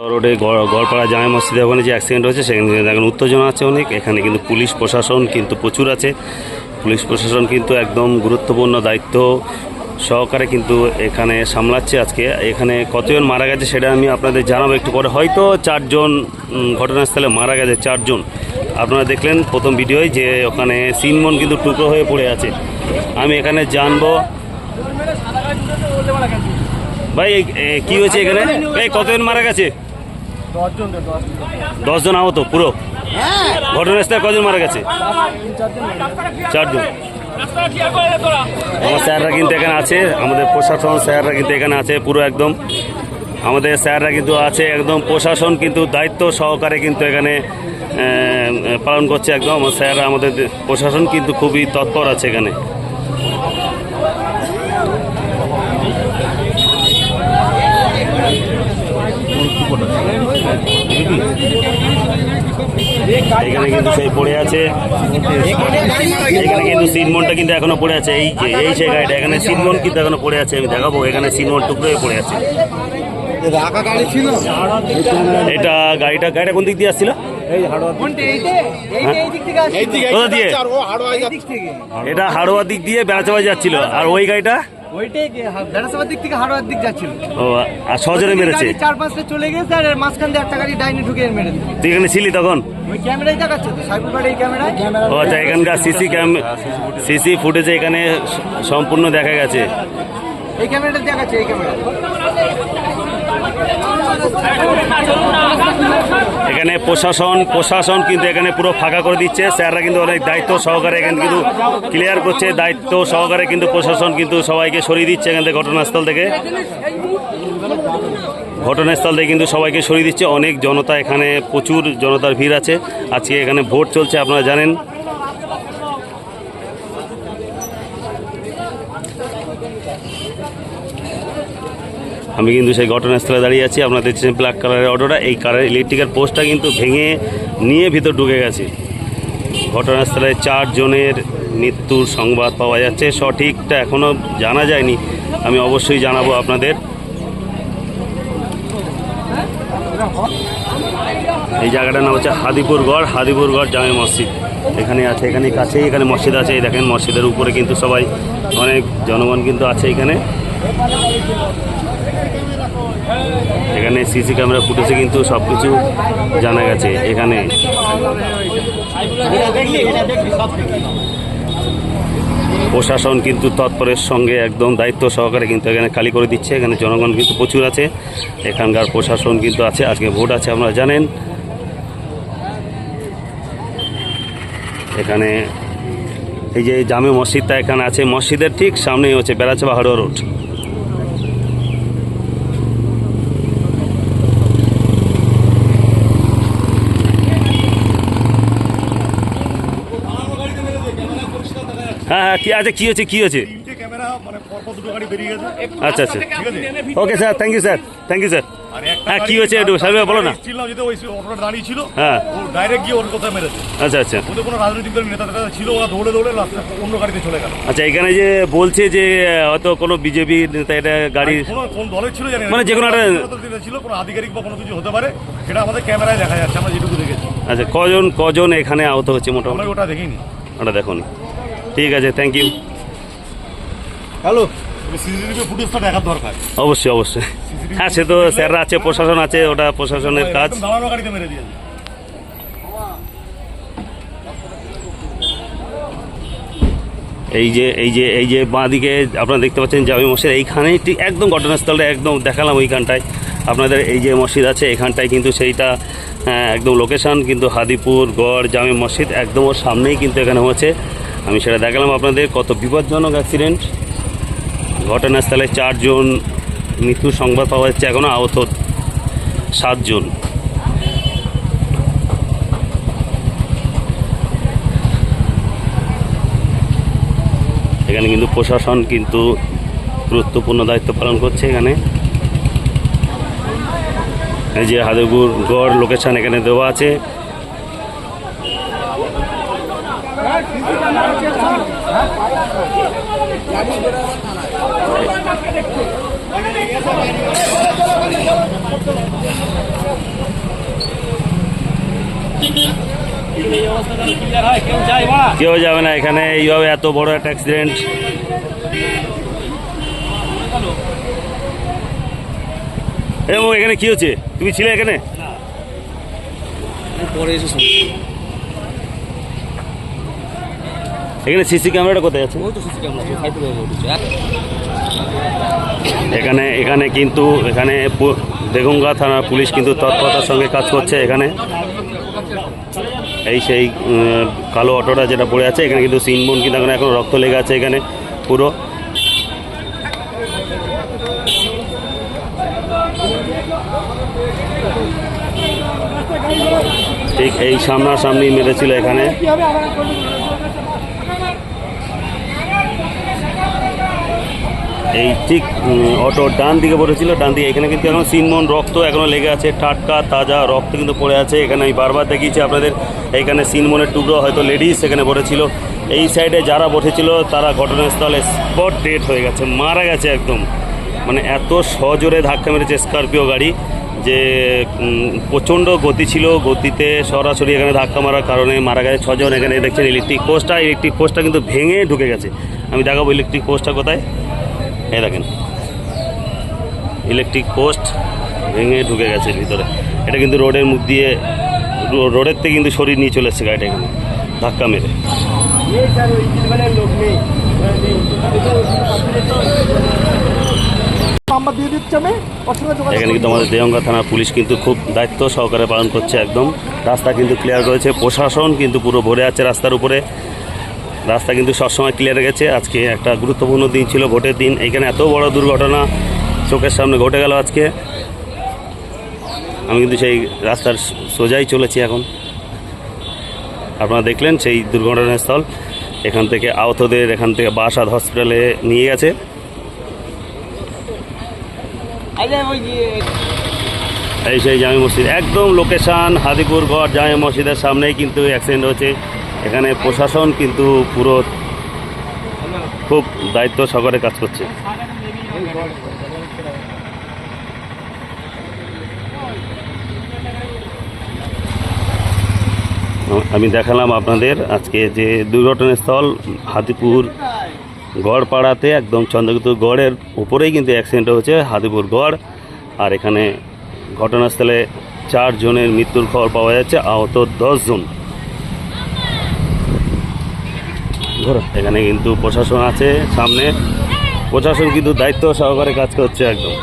রোডে গড়- গড়পাড়া জামা মসজিদের ওখানে যে অ্যাক্সিডেন্ট হয়েছে, সেখানে এখন উত্তেজনা আছে অনেক। এখানে কিন্তু পুলিশ প্রশাসন কিন্তু প্রচুর আছে। পুলিশ প্রশাসন কিন্তু একদম গুরুত্বপূর্ণ দায়িত্ব সহকারে কিন্তু এখানে সামলাচ্ছে আজকে। এখানে কতজন মারা গেছে সেটা আমি আপনাদের জানাব একটু পরে। হয়তো চারজন ঘটনাস্থলে মারা গেছে চারজন। আপনারা দেখলেন প্রথম ভিডিওয় যে ওখানে সিনমন কিন্তু টুকরো হয়ে পড়ে আছে। আমি এখানে জানব ভাই কি হয়েছে এখানে? এই, কতজন মারা গেছে? দশজন আহত, পুরো? ঘটনাস্থলে কজন মারা গেছে? চারজন। আমার স্যাররা কিন্তু এখানে আছে, আমাদের প্রশাসন স্যাররা কিন্তু এখানে আছে, পুরো একদম। আমাদের স্যাররা কিন্তু আছে, একদম প্রশাসন কিন্তু দায়িত্ব সহকারে কিন্তু এখানে পালন করছে একদম। স্যাররা, আমাদের প্রশাসন কিন্তু খুবই তৎপর আছে এখানে। এখানে কিন্তু সেই পড়ে আছে। এখানে কিন্তু সিনমনটা কিন্তু এখনও পড়ে আছে। এই যে এই সে গাড়িটা এখানে সিনমন কিন্তু এখনও পড়ে আছে আমি দেখাবো। এখানে সিনমন টুকরো হয়ে পড়ে আছে। এটা গাড়িটা গাড়িটা কোন দিক দিয়ে আসছিল? যাচ্ছে এটা হাড়োয়া দিক দিয়ে বেড়াচাপা যাচ্ছিল। আর ওই গাড়িটা? ওইটাই বেড়াসাবার দিক থেকে হাড়োয়ার দিক যাচ্ছিল। ও আর সজনে মেরেছে? গাড়ি চার পাঁচটা চলে গেছে আর মাঝখান দিয়ে একটা গাড়ি ডাইনে ঢুকে মেরে তুই এখানে ছিলি তখন? ওই ক্যামেরাই দেখাচ্ছে তো এই ক্যামেরায়। ও আচ্ছা এখানকার সিসি ক্যাম সিসি ফুটেজে। এখানে সম্পূর্ণ দেখা গেছে। এই ক্যামেরাটা দেখাচ্ছে এই ক্যামেরা এখানে প্রশাসন প্রশাসন কিন্তু এখানে পুরো ফাঁকা করে দিচ্ছে। স্যাররা কিন্তু অনেক দায়িত্ব সহকারে এখানে কিন্তু ক্লিয়ার করছে। দায়িত্ব সহকারে কিন্তু প্রশাসন কিন্তু সবাইকে সরিয়ে দিচ্ছে এখান থেকে ঘটনাস্থল থেকে। ঘটনাস্থল থেকে কিন্তু সবাইকে সরিয়ে দিচ্ছে। অনেক জনতা এখানে, প্রচুর জনতার ভিড় আছে। আজকে এখানে ভোট চলছে, আপনারা জানেন। আমি কিন্তু সেই ঘটনাস্থলে দাঁড়িয়ে আছি। আপনারা দেখছেন ব্ল্যাক কালারের অটোটা এই কালার ইলেকট্রিকের পোস্টটা কিন্তু ভেঙে নিয়ে ভিতর ঢুকে গেছে। ঘটনাস্থলে চারজনের মৃত্যুর সংবাদ পাওয়া যাচ্ছে। সঠিকটা এখনও জানা যায়নি। আমি অবশ্যই জানাব আপনাদের। এই জায়গাটার নাম হচ্ছে হাদিপুরগড় হাদিপুরগড় জামে মসজিদ। এখানে আছে, এখানে কাছেই এখানে মসজিদ আছে। এই দেখেন মসজিদের উপরে কিন্তু সবাই অনেক জনগণ কিন্তু আছে এখানে। এখানে সিসি ক্যামেরা ফুটেছে কিন্তু সব কিছু জানা গেছে, এখানে। প্রশাসন কিন্তু তৎপরের সঙ্গে একদম দায়িত্ব সহকারে কিন্তু এখানে খালি করে দিচ্ছে, এখানে জনগণ কিন্তু প্রচুর আছে। এখানকার প্রশাসন কিন্তু আছে, আজকে ভোট আছে, আপনারা জানেন। এখানে এই যে জামে মসজিদটা এখানে আছে, মসজিদের ঠিক সামনেই হচ্ছে বেড়াচাপা হাড়োয়া রোড। হ্যাঁ হ্যাঁ কি আছে কি হয়েছে কি হয়েছে ক্যামেরা মানে পরপর দুটো গাড়ি বেরিয়ে গেছে। আচ্ছা আচ্ছা। ঠিক আছে? Okay sir thank you sir thank you sir হ্যাঁ কি হয়েছে একটু সাহেব বলো না। দাঁড়িয়ে ছিল। হ্যাঁ। ও ডাইরেক্ট গিয়ে ওর কোথায় মেরেছে। আচ্ছা আচ্ছা। ওদের কোনো রাজনৈতিক দলের নেতা টেতা ছিল ওরা দৌড়ে দৌড়ে অন্য গাড়িতে চলে গেল। আচ্ছা এখানে যে বলছে যে হয়তো কোনো বিজেপি নেতা এটা গাড়ি কোনো কোন দলের ছিল জানি মানে যে কোনো একটা- ছিল কোনো আধিকারিক বা কোনো কিছু হতে পারে সেটা আমাদের ক্যামেরায় দেখা যাচ্ছে আমরা যেটুকু দেখেছি। আচ্ছা কজন কজন এখানে আহত হচ্ছে মোটামুটি? ওটা দেখিনি। ওটা দেখুন। ঠিক আছে থ্যাংক ইউ হ্যালো অবশ্যই অবশ্যই। হ্যাঁ সে তো স্যাররা আছে প্রশাসন আছে ওটা প্রশাসনের কাজ। এই যে এই যে এই যে বাঁদিকে আপনারা দেখতে পাচ্ছেন জামি মসজিদ এইখানেই ঠিক একদম ঘটনাস্থলটা একদম দেখালাম ওইখানটায়। আপনাদের এই যে মসজিদ আছে এখানটায় কিন্তু সেইটা হ্যাঁ, একদম লোকেশন কিন্তু হাদিপুর গড় জামি মসজিদ একদম ওর সামনেই কিন্তু এখানে হয়েছে। আমি সেটা দেখালাম আপনাদের, কত বিপজ্জনক অ্যাক্সিডেন্ট ঘটনাস্থলে চারজন মৃত্যুর সংবাদ পাওয়া যাচ্ছে এখনও আহত সাতজন। এখানে কিন্তু প্রশাসন কিন্তু গুরুত্বপূর্ণ দায়িত্ব পালন করছে এখানে। এই যে হাদেপুর গড় লোকেশন এখানে দেওয়া আছে। কেউ যাবে না এখানে, এইভাবে এত বড় একটা অ্যাক্সিডেন্ট এখানে কি হচ্ছে? তুমি ছিলে এখানে? পরে এসে এখানে সিসি ক্যামেরাটা কোথায় আছে? এখানে এখানে কিন্তু এখানে দেগঙ্গা থানার পুলিশ কিন্তু তৎপরতার সঙ্গে কাজ করছে এখানে। এই সেই কালো অটোটা যেটা পড়ে আছে এখানে কিন্তু সিনমন কিন্তু এখানে এখন রক্ত লেগে আছে এখানে পুরো। ঠিক এই সামনাসামনি মেরেছিল এখানে। এই ঠিক অটোর ডান দিকে পড়েছিল ডান দিকে এখানে কিন্তু এখন সিনমন রক্ত এখনও লেগে আছে, টাটকা, তাজা রক্ত কিন্তু পড়ে আছে, এখানে আমি বারবার দেখিয়েছি আপনাদের, এইখানে সিনমনের টুকরো হয়তো লেডিস এখানে পড়েছিল এই সাইডে যারা বসেছিল তারা ঘটনাস্থলে স্পট ডেট হয়ে গেছে, মারা গেছে একদম মানে এত সজোরে ধাক্কা মেরেছে স্করপিও গাড়ি, যে প্রচণ্ড গতি ছিল, গতিতে সরাসরি এখানে ধাক্কা মারার কারণে মারা গেছে ছজন, এখানে দেখছেন ইলেকট্রিক পোস্টটা ইলেকট্রিক পোস্টটা কিন্তু ভেঙে ঢুকে গেছে, আমি দেখাবো ইলেকট্রিক পোস্টটা কোথায়। এই দেখেন। ইলেকট্রিক পোস্ট ভেঙে ঢুকে গেছে ভিতরে। এটা কিন্তু রোডের মুখ দিয়ে রোডের থেকে কিন্তু শরীর নিয়ে চলে এসছে গাড়িটা এখানে। ধাক্কা মেরে। এখানে কিন্তু আমাদের দেহঙ্গা থানার পুলিশ কিন্তু খুব দায়িত্ব সহকারে পালন করছে একদম। রাস্তা কিন্তু ক্লিয়ার করেছে প্রশাসন কিন্তু পুরো ভরে আছে রাস্তার উপরে। রাস্তা কিন্তু সবসময় ক্লিয়ার গেছে। আজকে একটা গুরুত্বপূর্ণ দিন ছিল ভোটের দিন। এখানে এত বড় দুর্ঘটনা চোখের সামনে ঘটে গেল আজকে। আমি কিন্তু সেই রাস্তার সোজাই চলেছি এখন। আপনারা দেখলেন সেই দুর্ঘটনাস্থল। এখান থেকে আহতদের এখান থেকে বাসাদ হসপিটালে নিয়ে গেছে। এই সেই জামে মসজিদ। একদম লোকেশান হাদিপুর গড় জামে মসজিদের সামনেই কিন্তু অ্যাক্সিডেন্ট হয়েছে। এখানে প্রশাসন কিন্তু পুরো খুব দায়িত্ব সহকারে কাজ করছে। আমি দেখালাম আপনাদের আজকে যে দুর্ঘটনাস্থল হাতিপুর গড়পাড়াতে একদম চন্দ্রগুপ্ত গড়ের উপরেই কিন্তু অ্যাক্সিডেন্ট হয়েছে, হাতিপুর গড়। আর এখানে ঘটনাস্থলে চার জনের মৃত্যুর খবর পাওয়া যাচ্ছে, আহত দশ জন এখানে কিন্তু প্রশাসন আছে সামনে। প্রশাসন কিন্তু দায়িত্ব সহকারে কাজ করছে একদম।